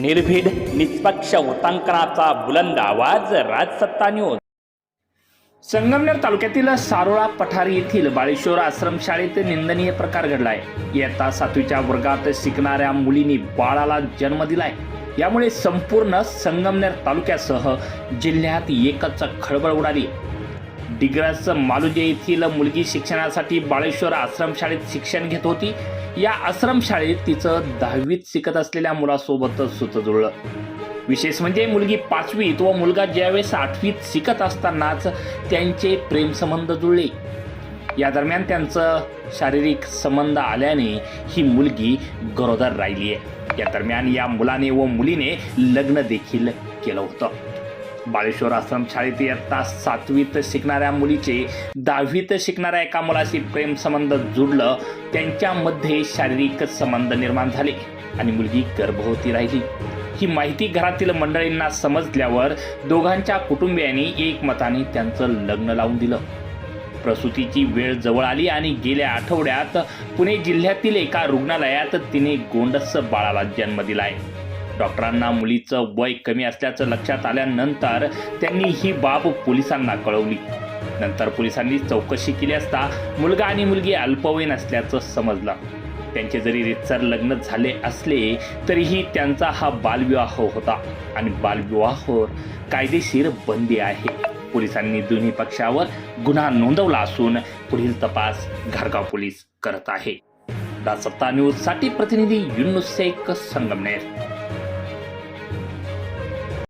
निर्भीड निष्पक्ष वृत्तांकनाचा बुलंद आवाज राजसत्ता न्यूज संगमनेर तालुक्यातील सारोळा पठारी येथील बाळेश्वर आश्रमशाळेत निंदनीय प्रकार घडलाय. इयत्ता सातवीच्या वर्गात शिकणाऱ्या मुलीने बाळाला जन्म दिलाय. यामुळे संपूर्ण संगमनेर तालुक्यासह जिल्ह्यात एकच खळबळ उडाली. डिग्रस मालुजे येथील मुलगी शिक्षणासाठी बाळेश्वर आश्रमशाळेत शिक्षण घेत होती. या आश्रमशाळेत तिचं दहावीत शिकत असलेल्या मुलासोबतच सुत जुळलं विशेष म्हणजे मुलगी पाचवीत व मुलगा ज्यावेळेस आठवीत शिकत असतानाच त्यांचे प्रेमसंबंध जुळले. या दरम्यान त्यांचं शारीरिक संबंध आल्याने ही मुलगी गरोदर राहिली आहे या दरम्यान या मुलाने व मुलीने लग्न देखील केलं होतं. बाळेश्वर आश्रम शाळेत इयत्ता सातवीत शिकणाऱ्या मुलीचे दहावीत शिकणाऱ्या एका मुलाशी प्रेम संबंध जुडलं त्यांच्यामध्ये शारीरिक संबंध निर्माण झाले आणि मुलगी गर्भवती राहिली. ही माहिती घरातील मंडळींना समजल्यावर दोघांच्या कुटुंबियांनी एकमताने त्यांचं लग्न लावून दिलं. प्रसूतीची वेळ जवळ आली आणि गेल्या आठवड्यात पुणे जिल्ह्यातील एका रुग्णालयात तिने गोंडस बाळाला जन्म दिलाय. डॉक्टरांना मुलीचं वय कमी असल्याचं लक्षात आल्यानंतर त्यांनी ही बाब पोलिसांना कळवली. नंतर पोलिसांनी चौकशी केली असता मुलगा आणि मुलगी अल्पवयीन असल्याचं समजलं. त्यांचे जरी रितसर लग्न झाले असले तरीही त्यांचा हा बालविवाह होता आणि बालविवाहावर कायदेशीर बंदी आहे. पोलिसांनी दोन्ही पक्षावर गुन्हा नोंदवला असून पुढील तपास घारगाव पोलीस करत आहे. सत्ता न्यूजसाठी प्रतिनिधी युनुस संगमनेर.